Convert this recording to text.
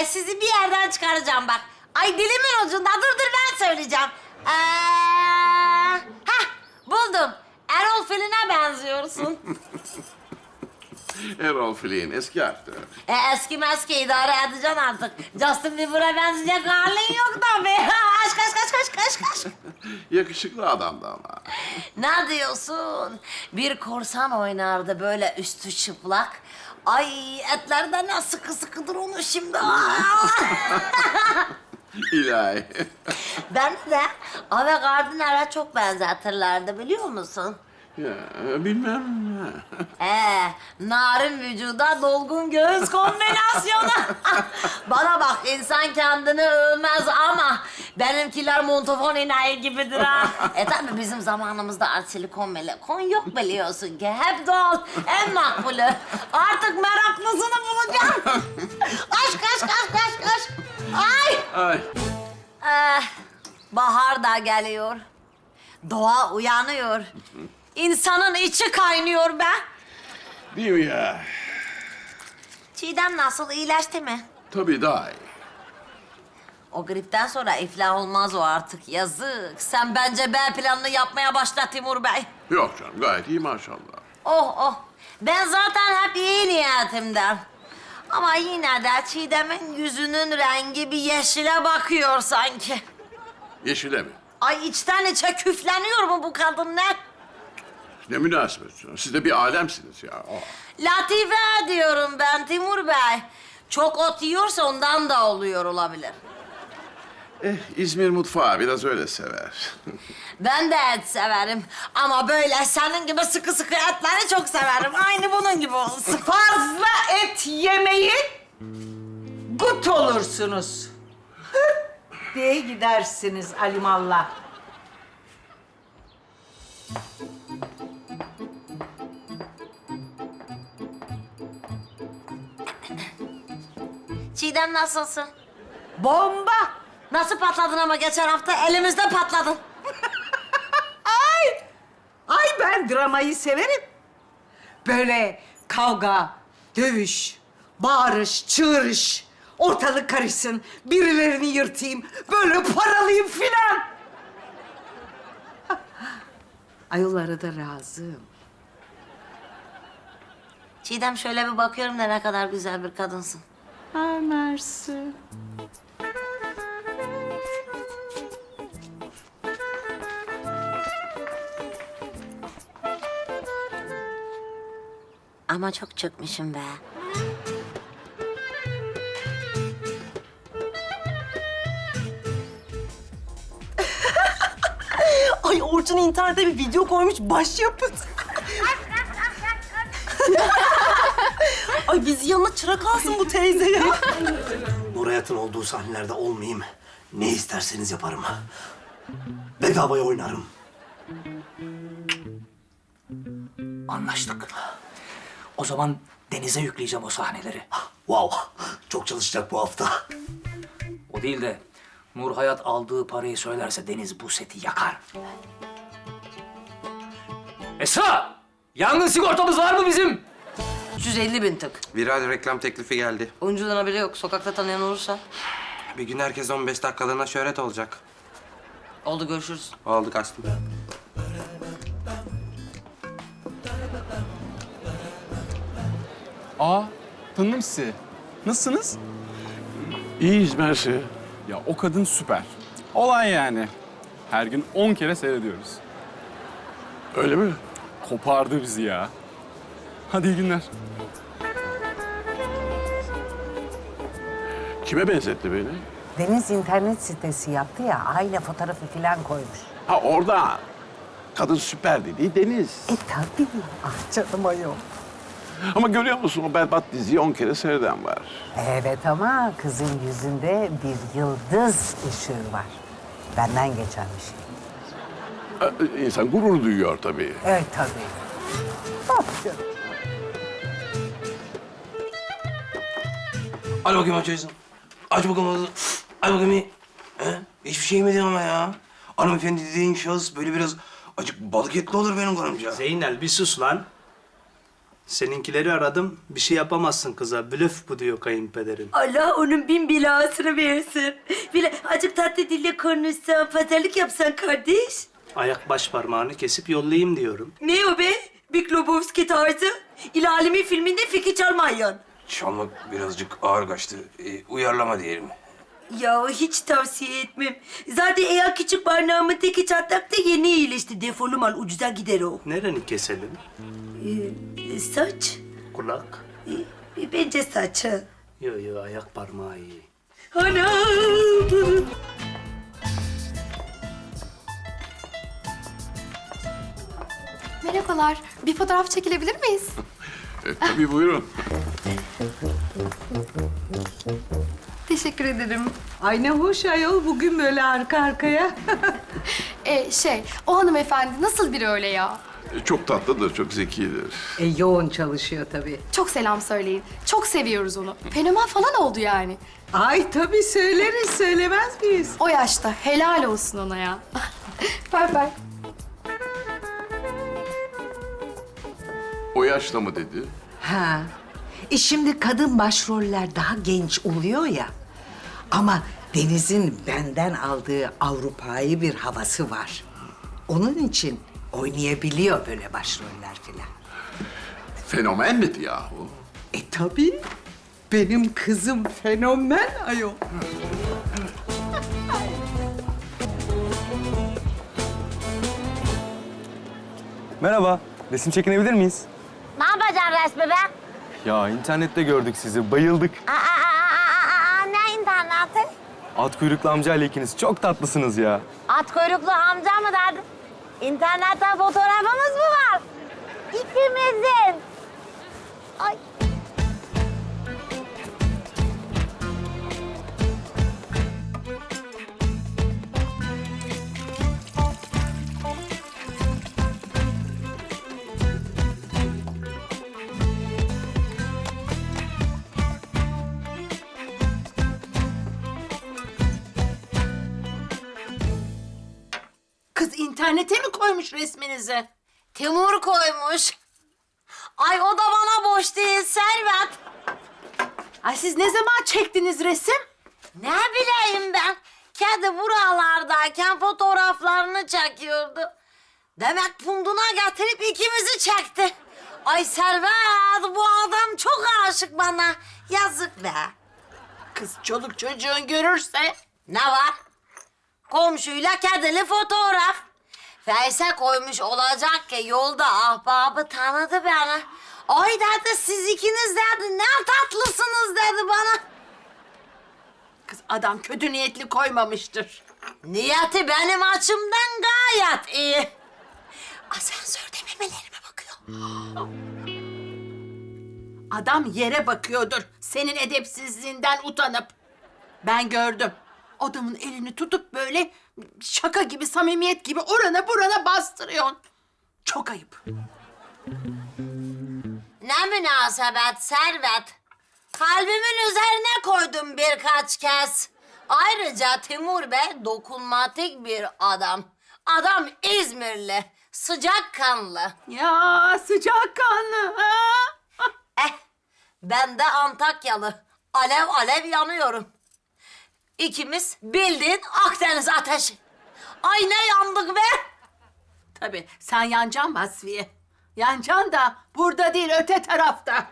Bey sizi bir yerden çıkaracağım bak. Ay dilimin ucunda dur dur ben söyleyeceğim. Ee, heh buldum. Erol Filin'e benziyorsun. Errol Flynn eski aktör. e, eski meski idare edeceksin artık. Justin Bieber'a benzeyecek halin yok tabii. Aşk aşk aşk aşk aşk aşk. Yakışıklı adamdı ama. Ne diyorsun? Bir korsan oynardı böyle üstü çıplak. Ay etler de ne sıkı sıkıdır onu şimdi. İlahi. ben de Ave Gardiner'e çok benzetirlerdi biliyor musun? Ya, bilmem. Ee, narin vücuda dolgun göğüs kombinasyonu. Bana bak insan kendini övmez ama benimkiler montofon ineği gibidir ha. e tabi bizim zamanımızda arsilikon melekon yok biliyorsun ki. Hep doğal, en makbulü. Artık meraklısını bulacağım. aşk aşk aşk aşk aşk. Ay. Ay. Eh, bahar da geliyor. Doğa uyanıyor. İnsanın içi kaynıyor be. Değil mi ya? Çiğdem nasıl iyileşti mi? Tabii daha iyi. O gripten sonra iflah olmaz o artık. Yazık. Sen bence B planını yapmaya başla Timur Bey. Yok canım gayet iyi maşallah. Oh oh. Ben zaten hep iyi niyetimden. Ama yine de Çiğdem'in yüzünün rengi bir yeşile bakıyor sanki. Yeşile mi? Ay içten içe küfleniyor mu bu kadın ne? Ne münasebet. Siz de bir alemsiniz ya. Aa. Latife diyorum ben Timur Bey. Çok ot yiyorsa ondan da oluyor olabilir. Eh, İzmir mutfağı biraz öyle sever. Ben de et severim. Ama böyle senin gibi sıkı sıkı etleri çok severim. Aynı bunun gibi olsun. Fazla et yemeyin, gut olursunuz. diye gidersiniz alimallah. Çiğdem nasılsın? Bomba! Nasıl patladın ama geçen hafta elimizde patladın. Ay! Ay ben dramayı severim. Böyle kavga, dövüş, bağırış, çığırış, ortalık karışsın, birilerini yırtayım, böyle paralayayım filan. Ayollara da razım. Çiğdem şöyle bir bakıyorum da ne kadar güzel bir kadınsın. Ay mersi. Ama çok çökmüşüm be. Ay Orçun internette bir video koymuş başyapıt. Ay bizi yanına çırak alsın bu teyze ya. Nur Hayat'ın olduğu sahnelerde olmayayım. Ne isterseniz yaparım. Bedavaya oynarım. Anlaştık. O zaman Deniz'e yükleyeceğim o sahneleri. Wow, çok çalışacak bu hafta. O değil de Nur Hayat aldığı parayı söylerse Deniz bu seti yakar. Esra! Yangın sigortamız var mı bizim? 350 bin tık. Viral reklam teklifi geldi. Oyuncudan haberi yok. Sokakta tanıyan olursa. Bir gün herkes 15 dakikalığına şöhret olacak. Oldu görüşürüz. Oldu kaçtım. Aa, tanıdım sizi. Nasılsınız? İyiyiz Mersi. Ya o kadın süper. Olay yani. Her gün 10 kere seyrediyoruz. Öyle mi? Kopardı bizi ya. Hadi iyi günler. Kime benzetti beni? Deniz internet sitesi yaptı ya, aynı fotoğrafı falan koymuş. Ha orada. Kadın süper dediği Deniz. E tabii. Ah canım ayol. Ama görüyor musun o berbat diziyi on kere seyreden var. Evet ama kızın yüzünde bir yıldız ışığı var. Benden geçen bir şey. Ee, İnsan gurur duyuyor tabii. Evet tabii. Ah canım. Hadi bakayım aç ağzını. Aç bakalım ağzını. Aç bakayım iyi. He? Hiçbir şey yemedin ama ya. Hanımefendi dediğin şahıs böyle biraz acık balık etli olur benim karımca. Zeynel bir sus lan. Seninkileri aradım. Bir şey yapamazsın kıza. Blöf bu diyor kayınpederin. Allah onun bin belasını versin. Bile acık tatlı dille konuşsan, pazarlık yapsan kardeş. Ayak baş parmağını kesip yollayayım diyorum. Ne o be? Big Lebowski tarzı. İlalimin filminde fikir çalmayan. Çalmak birazcık ağır kaçtı. Ee, uyarlama diyelim. Ya hiç tavsiye etmem. Zaten eğer küçük parmağımın teki çatlak da yeni iyileşti. Defolum al ucuza gider o. Nereni keselim? Ee, saç. Kulak. Ee, bence saçı. Yo yo ayak parmağı iyi. Ana! Merhabalar. Bir fotoğraf çekilebilir miyiz? E, tabii buyurun. Teşekkür ederim. Ay ne hoş ayol bugün böyle arka arkaya. Ee, şey, o hanımefendi nasıl biri öyle ya? E, çok tatlıdır, çok zekidir. e, yoğun çalışıyor tabii. Çok selam söyleyin. Çok seviyoruz onu. Fenomen falan oldu yani. Ay tabii söyleriz söylemez miyiz? O yaşta helal olsun ona ya. bay bay. O yaşta mı dedi? Ha. E şimdi kadın başroller daha genç oluyor ya. Ama Deniz'in benden aldığı Avrupa'yı bir havası var. Onun için oynayabiliyor böyle başroller filan. Fenomen miydi yahu? E tabii. Benim kızım fenomen ayol. Merhaba, resim çekinebilir miyiz? Ne yapacaksın resmi be? Ya internette gördük sizi, bayıldık. Aa, aa, aa, aa, ne interneti? At kuyruklu amcayla ikiniz çok tatlısınız ya. At kuyruklu amca mı derdin? İnternette fotoğrafımız mı var? İkimizin. Ay. İnternete mi koymuş resminizi? Timur koymuş. Ay o da bana boş değil Servet. Ay siz ne zaman çektiniz resim? Ne bileyim ben. Kedi buralardayken fotoğraflarını çekiyordu. Demek punduna getirip ikimizi çekti. Ay Servet bu adam çok aşık bana. Yazık be. Kız çoluk çocuğun görürse. Ne var? Komşuyla kedili fotoğraf. Feyse koymuş olacak ki yolda ahbabı tanıdı beni. Ay dedi siz ikiniz dedi ne tatlısınız dedi bana. Kız adam kötü niyetli koymamıştır. Niyeti benim açımdan gayet iyi. Asansörde memelerime bakıyor. Adam yere bakıyordur. Senin edepsizliğinden utanıp. Ben gördüm. Adamın elini tutup böyle şaka gibi, samimiyet gibi orana burana bastırıyorsun. Çok ayıp. Ne münasebet Servet. Kalbimin üzerine koydum birkaç kez. Ayrıca Timur Bey dokunmatik bir adam. Adam İzmirli, sıcakkanlı. Ya sıcakkanlı. Ha? Eh, ben de Antakyalı. Alev alev yanıyorum. İkimiz bildiğin Akdeniz ateşi. Ay ne yandık be! Tabii sen yancan Vasfiye. Yancan da burada değil öte tarafta.